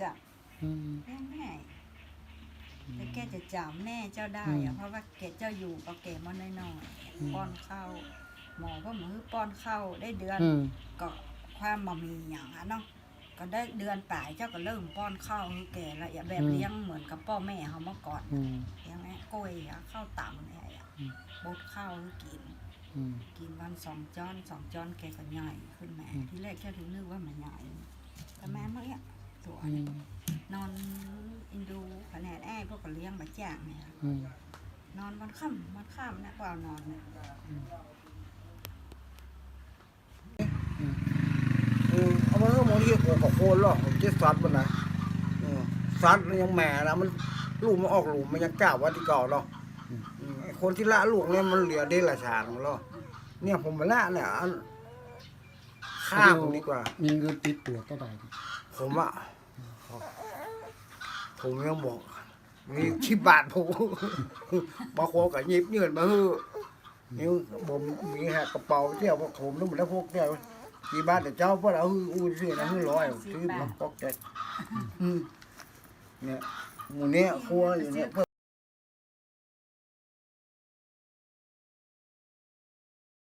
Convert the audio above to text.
จ้ะอืมเลี้ยงง่ายแต่แกจะจำแน่เจ้าได้อือะมเพราะว่าแกเจ้าอยู่กับแกมาน้อยอืมๆป้อนข้าวหมอก็มือป้อนข้าวได้เดือนอืมก็ความมามีอย่างอะเนาะก็ได้เดือนป่ายเจ้าก็เริ่มป้อนข้าวให้แกแล้วอย่าแบบเลี้ยงเหมือนกับพ่อแม่เขาเมื่อก่อนอืมเลี้ยงแม่กล้วยอะข้าวต่ำเนี่ยอะอืมบดข้าวให้กินอืมกินวันสองจ้อนสองจ้อนแกก็ใหญ่ขึ้นแม่อืมที่แรกแค่ถึงนึกว่ามันใหญ่แต่แม่เมื่อกี้ตัว อืเนี่ยมนอนอินดูแผนกแอ้พวกก็เลี้ยงมาจ้างเนี่ยอืมนอนวันค่ำวันค่ำนะเปล่านอนเนี่ยอืมเอามาเมื่อมองที่โกกับโคนหรอกผมจะซัดมันนะอืมซัดมันยังแหม่นะมันลูกมันออกลูกมันยังกล้าว่าที่เก่าหรอกอืมไอ้คนที่ละลูกเนี่ยมันเหลือได้ละชาญหรอกเนี่ยผมมาละเนี่ยอันฆ่าผมดีกว่า มีเงินติดตัวเท่าไหร่ผมอะ ผมยังบอกมีชิบบาทผมบางคนก็หยิบเงินมาฮือนี่ผมมีแหกกระเป๋าเที่ยวพวกผมนึกมันแล้วพวกเที่ยวกี่บาทแต่เจ้าพวกเราฮืออู้ซื้อนะฮือร้อยซื้อมาปอกเจ็ดเนี่ยหมูเนี้ยครัวอยู่เนี่ย